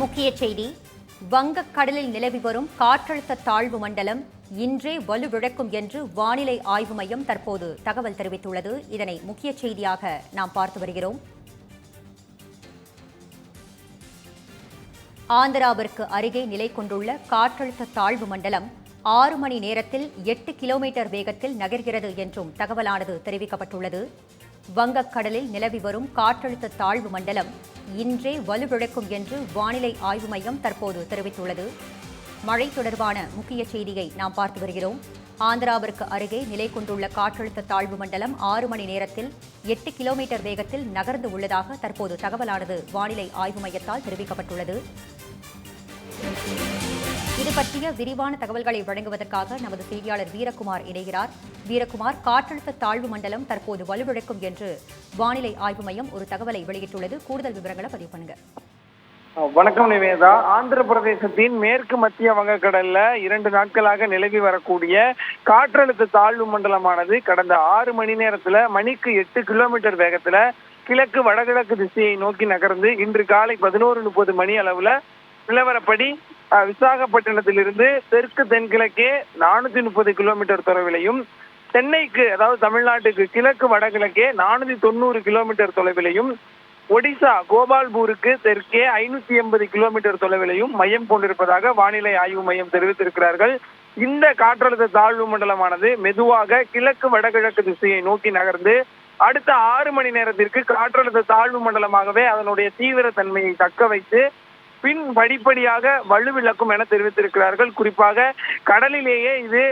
முக்கிய செய்தி. வங்கக்கடலில் நிலவி வரும் காற்றழுத்த தாழ்வு மண்டலம் இன்றே வலுவிழக்கும் என்று வானிலை ஆய்வு மையம் தற்போது தகவல் தெரிவித்துள்ளது. இதனை முக்கிய செய்தியாக நாம் பார்த்து வருகிறோம். ஆந்திராவிற்கு அருகே நிலை கொண்டுள்ள காற்றழுத்த தாழ்வு மண்டலம் ஆறு மணி நேரத்தில் எட்டு கிலோமீட்டர் வேகத்தில் நகர்கிறது என்றும் தகவலானது தெரிவிக்கப்பட்டுள்ளது. வங்கக்கடலில் நிலவி வரும் காற்றழுத்த தாழ்வு மண்டலம் இன்றே வலுவிழக்கும் என்று வானிலை ஆய்வு மையம் தற்போது தெரிவித்துள்ளது. மழை தொடர்பான முக்கிய செய்தியை நாம் பார்த்து வருகிறோம். ஆந்திராவிற்கு அருகே நிலை கொண்டுள்ள காற்றழுத்த தாழ்வு மண்டலம் ஆறு மணி நேரத்தில் எட்டு கிலோமீட்டர் வேகத்தில் நகர்ந்து உள்ளதாக தற்போது தகவலானது வானிலை ஆய்வு மையத்தால் தெரிவிக்கப்பட்டுள்ளது. இது பற்றிய விரிவான தகவல்களை வழங்குவதற்காக நமது செய்தியாளர் வீரகுமார் இணைகிறார். வீரகுமார் காற்றழுத்த தாழ்வு மண்டலம் தற்போது வலுவிழக்கும் என்று வானிலை ஆய்வு மையம் ஒரு தகவலை வெளியிட்டுள்ளது. கூடுதல் விவரங்களை பதிவு பண்ணுங்க. வணக்கம் நிவேதா. ஆந்திர பிரதேசத்தின் மேற்கு மத்திய வங்கக்கடல்ல இரண்டு நாட்களாக நிலவி வரக்கூடிய காற்றழுத்த தாழ்வு மண்டலமானது கடந்த ஆறு மணி நேரத்துல மணிக்கு எட்டு கிலோமீட்டர் வேகத்துல கிழக்கு வடகிழக்கு திசையை நோக்கி நகர்ந்து இன்று காலை பதினோரு முப்பது மணி அளவுல நிலவரப்படி விசாகப்பட்டினத்திலிருந்து தெற்கு தென்கிழக்கே நானூத்தி முப்பது கிலோமீட்டர் தொலைவிலையும் சென்னைக்கு அதாவது தமிழ்நாட்டுக்கு கிழக்கு வடகிழக்கே நானூத்தி தொண்ணூறு கிலோமீட்டர் தொலைவிலையும் ஒடிசா கோபால்பூருக்கு தெற்கே ஐநூத்தி எண்பது கிலோமீட்டர் தொலைவிலையும் மையம் கொண்டிருப்பதாக வானிலை ஆய்வு மையம் தெரிவித்திருக்கிறார்கள். இந்த காற்றழுத்த தாழ்வு மண்டலமானது மெதுவாக கிழக்கு வடகிழக்கு திசையை நோக்கி நகர்ந்து அடுத்த ஆறு மணி நேரத்திற்கு காற்றழுத்த தாழ்வு மண்டலமாகவே அதனுடைய தீவிர தன்மையை தக்க வைத்து பின் படிப்படியாக வலுவிழக்கும் என தெரிவித்திருக்கிறார்கள். குறிப்பாக கடலிலேயே இது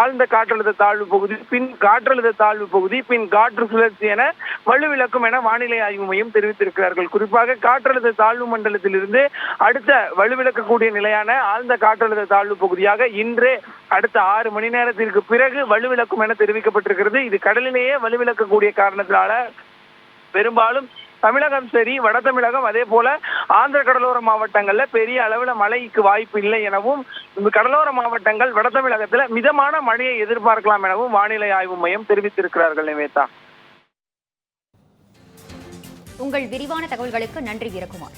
ஆழ்ந்த காற்றழுத்த தாழ்வு பகுதி பின் காற்றழுத்த தாழ்வு பகுதி பின் காற்று சுழற்சி என வலுவிழக்கும் என வானிலை ஆய்வு மையம் தெரிவித்திருக்கிறார்கள். குறிப்பாக காற்றழுத்த தாழ்வு மண்டலத்திலிருந்து அடுத்த வலுவிழக்கக்கூடிய நிலையான ஆழ்ந்த காற்றழுத்த தாழ்வு பகுதியாக இன்று அடுத்த ஆறு மணி நேரத்திற்கு பிறகு வலுவிழக்கும் என தெரிவிக்கப்பட்டிருக்கிறது. இது கடலிலேயே வலுவிழக்கக்கூடிய காரணத்தினால பெரும்பாலும் தமிழகம் சரி வட தமிழகம் அதே போல ஆந்திர கடலோர மாவட்டங்கள்ல பெரிய அளவுல மழைக்கு வாய்ப்பு இல்லை எனவும் இந்த கடலோர மாவட்டங்கள் வட தமிழகத்துல மிதமான மழையை எதிர்பார்க்கலாம் எனவும் வானிலை ஆய்வு மையம் தெரிவித்திருக்கிறார்கள் நிவேதா. உங்கள் விரிவான தகவல்களுக்கு நன்றி வீரகுமார்.